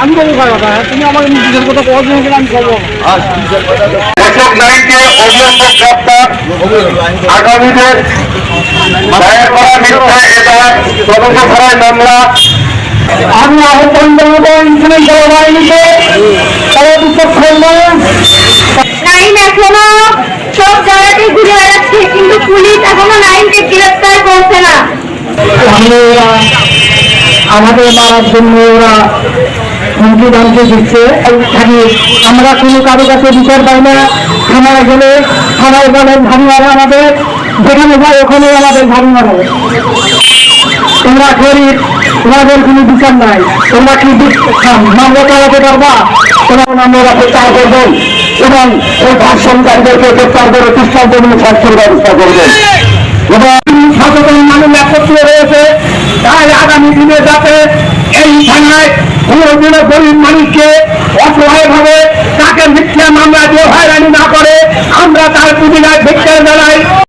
আমি বলব বাবা তুমি আমার নিজের কথা কওয়া জন্য আমি বলব এসব লাইনকে অভিযোগ গ্রেপ্তার আগামীদের দায়ের করা মিথ্যা এটা তদন্ত করায় মামলা। আমি আহ্বান জানাব ইনসুরেন্স বাহিনীকে তারা বিপক্ষ লাইন এখনও সব জায়গাতে ঘুরে বেড়াচ্ছে কিন্তু পুলিশ এখনও লাইনকে না ওরা আমাদের মারার জন্য ওরা হুমকি দামকে দিচ্ছে। আমরা কোনো কারও কাছে বিচার পাই না। থানায় গেলে থানায় বলে ধানি মারে আমাদের। যেখানে ওখানে আমাদের ধানি মারে তোমরা গরিব, তোমাদের কোনো বিচার নাই। তোমরা কি মামলা চালাতে পারবা? তোমার আমরা প্রচার করবেন এবং ওই ভাষণকারীদেরকে করে ব্যবস্থা করবেন এবং সচেতন মানুষ রয়েছে তাই আগামী দিনে যাতে এই থানায় কোনো গরিব মানুষকে অসহায় ভাবে তাকে মিথ্যা মামলা দিয়ে হয়রানি না করে, আমরা তার দ্বারা